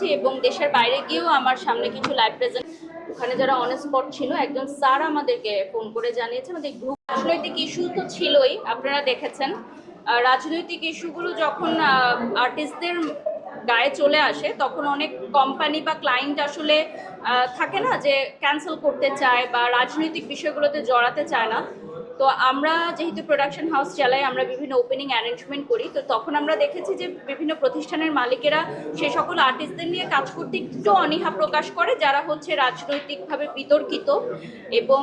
করছি এবং দেশের বাইরে গিয়েও আমার সামনে কিছু লাইভ প্রেজেন্ট ওখানে যারা অন স্পট ছিল, একজন স্যার আমাদেরকে ফোন করে জানিয়েছে, আমাদের গ্রুপ রাজনৈতিক ইস্যু তো ছিলই, আপনারা দেখেছেন। রাজনৈতিক ইস্যুগুলো যখন আর্টিস্টদের গায়ে চলে আসে, তখন অনেক কোম্পানি বা ক্লায়েন্ট আসলে থাকে না যে ক্যান্সেল করতে চায় বা রাজনৈতিক বিষয়গুলোতে জড়াতে চায় না। তো আমরা যেহেতু প্রোডাকশন হাউস চালাই, আমরা বিভিন্ন ওপেনিং অ্যারেঞ্জমেন্ট করি, তো তখন আমরা দেখেছি যে বিভিন্ন প্রতিষ্ঠানের মালিকেরা সে সকল আর্টিস্টদের নিয়ে কাজ করতে একটু অনীহা প্রকাশ করে, যারা হচ্ছে রাজনৈতিকভাবে বিতর্কিত এবং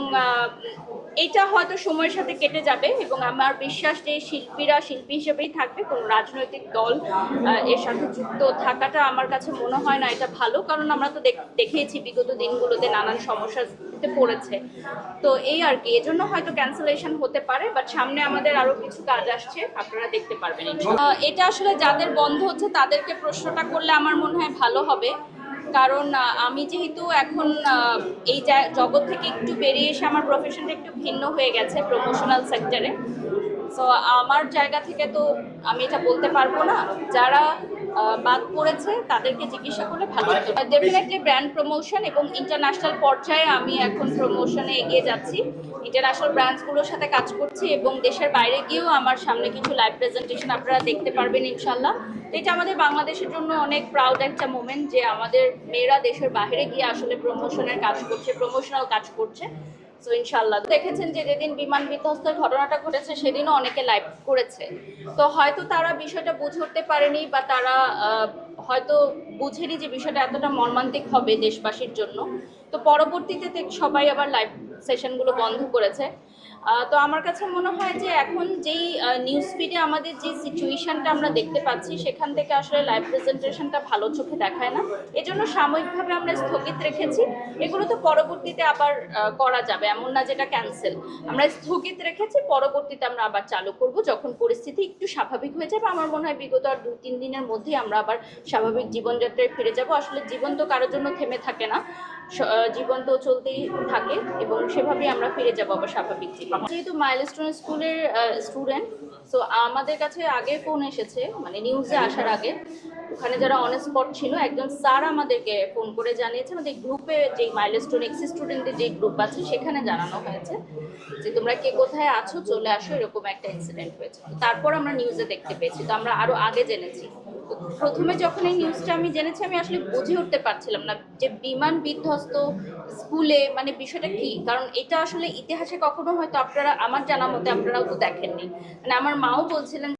এটা হয়তো সময়ের সাথে কেটে যাবে এবং আমার বিশ্বাস যে শিল্পীরা শিল্পী হিসেবেই থাকবে, কোনো রাজনৈতিক দল এর সাথে যুক্ত থাকাটা আমার কাছে মনে হয় না এটা ভালো, কারণ আমরা তো দেখ- দেখেইছি বিগত দিনগুলোতে নানান সমস্যাতে পড়েছে। তো এই আর কি, এজন্য হয়তো ক্যান্সেলেশন হতে পারে বাট সামনে আমাদের আরও কিছু কাজ আসছে আপনারা দেখতে পারবেন এটা আসলে যাদের বন্ধ হচ্ছে তাদেরকে প্রশ্নটা করলে আমার মনে হয় ভালো হবে। কারণ আমি যেহেতু এখন এই জগৎ থেকে একটু বেরিয়ে এসে আমার প্রফেশনটা একটু ভিন্ন হয়ে গেছে প্রমোশনাল সেক্টরে সো আমার জায়গা থেকে তো আমি এটা বলতে পারব না। যারা বাদ পড়েছে, তাদেরকে জিজ্ঞাসা করলে ভালো ডেফিনেটলি ব্র্যান্ড প্রমোশন এবং ইন্টারন্যাশনাল পর্যায়ে আমি এখন প্রমোশনে এগিয়ে যাচ্ছি। ইন্টারন্যাশনাল ব্র্যান্ডসগুলোর সাথে কাজ করছি এবং দেশের বাইরে গিয়েও আমার সামনে কিছু লাইভ প্রেজেন্টেশন আপনারা দেখতে পারবেন ইনশাল্লাহ এটা আমাদের বাংলাদেশের জন্য অনেক প্রাউড একটা মোমেন্ট যে আমাদের মেয়েরা দেশের বাইরে গিয়ে আসলে প্রমোশনের কাজ করছে প্রমোশনাল কাজ করছে। সো ইনশাল্লাহ দেখেছেন যে যেদিন বিমান বিধ্বস্তের ঘটনাটা ঘটেছে, সেদিনও অনেকে লাইভ করেছে। তো হয়তো তারা বিষয়টা বুঝে উঠতে পারেনি বা তারা হয়তো বুঝেনি যে বিষয়টা এতটা মর্মান্তিক হবে দেশবাসীর জন্য। তো পরবর্তীতে সবাই আবার লাইভ সেশনগুলো বন্ধ করেছে। তো আমার কাছে মনে হয় যে এখন যেই নিউজ ফিডে আমাদের যে সিচুয়েশনটা আমরা দেখতে পাচ্ছি, সেখান থেকে আসলে লাইভ প্রেজেন্টেশনটা ভালো চোখে দেখায় না। এজন্য সাময়িকভাবে আমরা স্থগিত রেখেছি। এগুলো তো পরবর্তীতে আবার করা যাবে। এমন না যেটা ক্যান্সেল আমরা স্থগিত রেখেছি, পরবর্তীতে আমরা আবার চালু করব। যখন পরিস্থিতি একটু স্বাভাবিক হয়ে যাবে, আমার মনে হয় বিগত আর দু তিন দিনের মধ্যেই আমরা আবার স্বাভাবিক জীবনযাত্রায় ফিরে যাব। আসলে জীবন তো কারোর জন্য থেমে থাকে না। জীবন তো চলতেই থাকে এবং সেভাবেই আমরা ফিরে যাব আবার স্বাভাবিক জীবন। যেহেতু মাইলস্টোন স্কুলের স্টুডেন্ট সো আমাদের কাছে আগে ফোন এসেছে মানে নিউজে আসার আগে। ওখানে যারা অন স্পট ছিল, একজন স্যার আমাদেরকে ফোন করে জানিয়েছে, আমাদের গ্রুপে যে মাইলস্টোন এক্সি স্টুডেন্টদের যে গ্রুপ আছে, সেখানে জানানো হয়েছে যে তোমরা কে কোথায় আছো, চলে আসো, এরকম একটা ইনসিডেন্ট হয়েছে। তারপর আমরা নিউজে দেখতে পেয়েছি, তো আমরা আরও আগে জেনেছি। প্রথমে যখন এই নিউজটা আমি জেনেছি, আমি আসলে বুঝে উঠতে পারছিলাম না যে বিমান বিধ্বস্ত স্কুলে মানে বিষয়টা কি? কারণ এটা আসলে ইতিহাসে কখনো হয়তো আপনারা, আমার জানা মতে আপনারাও তো দেখেননি। মানে আমার মাও বলছিলেন